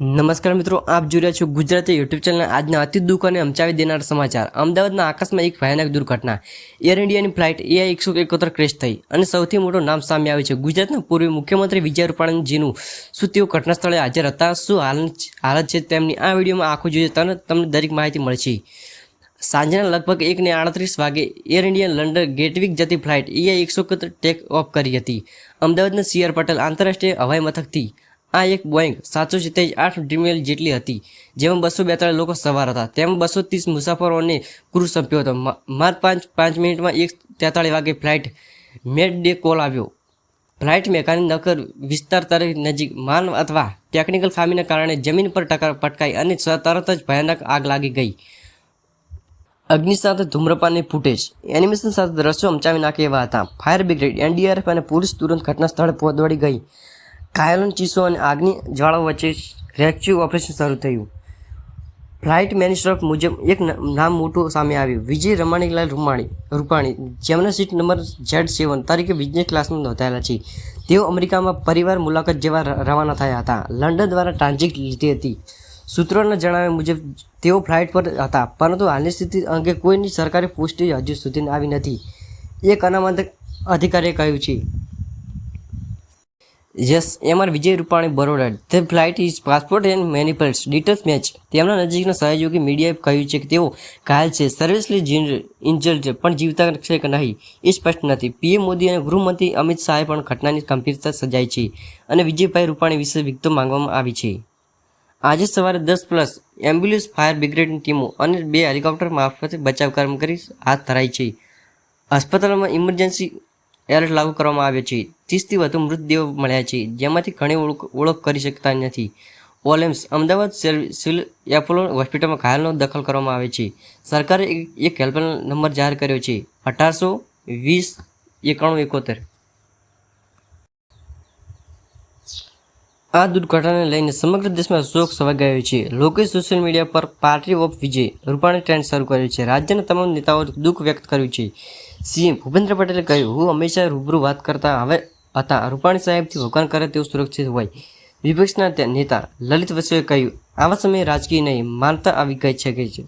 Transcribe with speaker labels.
Speaker 1: નમસ્કાર મિત્રો, આપ જોઈ રહ્યા છો ગુજરાતી યુટ્યુબ ચેનલ આજના અતિ દુઃખ અને અમચાવી દેનાર સમાચાર. અમદાવાદના આકાશમાં એક ભયાનક દુર્ઘટના. એર ઇન્ડિયાની ફ્લાઇટ એઆઈ એકસો એકોતેર ક્રેશ થઈ અને સૌથી મોટું નામ સામે આવ્યું છે. ગુજરાતના પૂર્વ મુખ્યમંત્રી વિજય રૂપાણીજીનું શું તેઓ ઘટના સ્થળે હાજર હતા? શું હાલ હાલત છે તેમની આ વિડીયોમાં આખું જોઈએ તરત તમને દરેક માહિતી મળશે. સાંજના લગભગ એકને આડત્રીસ વાગે એર ઇન્ડિયા લંડન ગેટવિક જતી ફ્લાઇટ એઆઈ એકસો ટેક ઓફ કરી હતી. અમદાવાદના સીઆર પટેલ આંતરરાષ્ટ્રીય હવાઈ મથકથી આ એક બોઈંગ સાતસો સિત્તેર આઠ ડ્રીમેલ જેટલી હતી, જેમાં બસો બેતાળીસ લોકો સવાર હતા. તેમાં બસો ત્રીસ મુસાફરોને ક્રૂ સંપ્યો હતો. માત્ર પાંચ પાંચ મિનિટમાં એક તેતાળીસ વાગે ફ્લાઇટ મેડ ડે કોલ આવ્યો. ફ્લાઇટ મેકાનિક નકર વિસ્તાર તરફ નજીક, માન અથવા ટેકનિકલ ખામીના કારણે જમીન પર ટકા, પટકાઈ અને તરત જ ભયાનક આગ લાગી ગઈ. અગ્નિ સાથે ધૂમ્રપાનની ફૂટેજ એનિમેશન સાથે દ્રશ્યો અમચાવી નાખે એવા હતા ફાયર બ્રિગેડ એનડીઆરએફ અને પોલીસ તુરંત ઘટના સ્થળે દોડી ગઈ. ઘાયલોનો ચીસો અને આગની જ્વાળાઓ વચ્ચે રેસ્ક્યુ ઓપરેશન શરૂ થયું. ફ્લાઇટ મેનેજર મુજબ એક નામ મોટું સામે આવ્યું. વિજય રમાણીલાલ રૂમાણી, રૂપાણી, જેમના સીટ નંબર ઝેડ સેવન તરીકે બિઝનેસ ક્લાસમાં નોંધાયેલા છે. તેઓ અમેરિકામાં પરિવાર મુલાકાત જેવા રવાના થયા હતા. લંડન દ્વારા ટ્રાન્ઝિટ લીધી હતી. સૂત્રોના જણાવ્યા મુજબ, તેઓ ફ્લાઇટ પર હતા, પરંતુ હાલની સ્થિતિ અંગે કોઈની સરકારી પુષ્ટિ હજુ સુધી આવી નથી. એક અનામત અધિકારીએ કહ્યું છે. Yes MR Vijay Rupani Baroda. The flight is passport and મેનિપલ્સ details match તેમના નજીકના સહયોગી મીડિયાએ કહ્યું છે કે તેઓ ઘાયલ છે. સર્વિસલી ઇન્જર્ડ પણ જીવતા છે કે નહીં. એ સ્પષ્ટ નથી. પીએમ મોદી અને ગૃહમંત્રી અમિત શાહે પણ ઘટનાની ગંભીરતા સજાઈ છે અને વિજયભાઈ રૂપાણી વિશે વિગતો માંગવામાં આવી છે. આજે સવારે દસ પ્લસ એમ્બ્યુલન્સ, ફાયર બ્રિગેડની ટીમો અને બે હેલિકોપ્ટર મારફતે બચાવ કરી હાથ ધરાઈ છે. અસ્પતાલમાં ઇમરજન્સી એલર્ટ લાગુ કરવામાં આવ્યો છે. ત્રીસથી વધુ મૃતદેહો મળ્યા છે. જેમાંથી ઘણી ઓળખ ઓળખ કરી શકતા નથી. ઓલેમ્સ અમદાવાદ સિવિલ એપોલો હોસ્પિટલમાં ઘાયલનો દખલ કરવામાં આવે છે. સરકારે એક- હેલ્પલાઇન નંબર જાહેર કર્યો છે. અઢારસો વીસ એકાણું એકોતેર. આ દુર્ઘટનાને લઈને સમગ્ર દેશમાં શોક સવાગાયો ગયો છે. લોકોએ સોશિયલ મીડિયા પર party of Vijay Rupani trend શરૂ કર્યો છે. રાજ્યના તમામ નેતાઓએ દુઃખ વ્યક્ત કર્યું છે. સીએમ ભૂપેન્દ્ર પટેલે કહ્યું, હું હંમેશા રૂબરૂ વાત કરતા હવે હતા. રૂપાણી સાહેબથી ભગવાન કરે તેવું સુરક્ષિત હોય. વિપક્ષના નેતા લલિત વસુએ કહ્યું, આવા સમયે રાજકીય નહીં, માનતા આવી ગઈ છે કે છે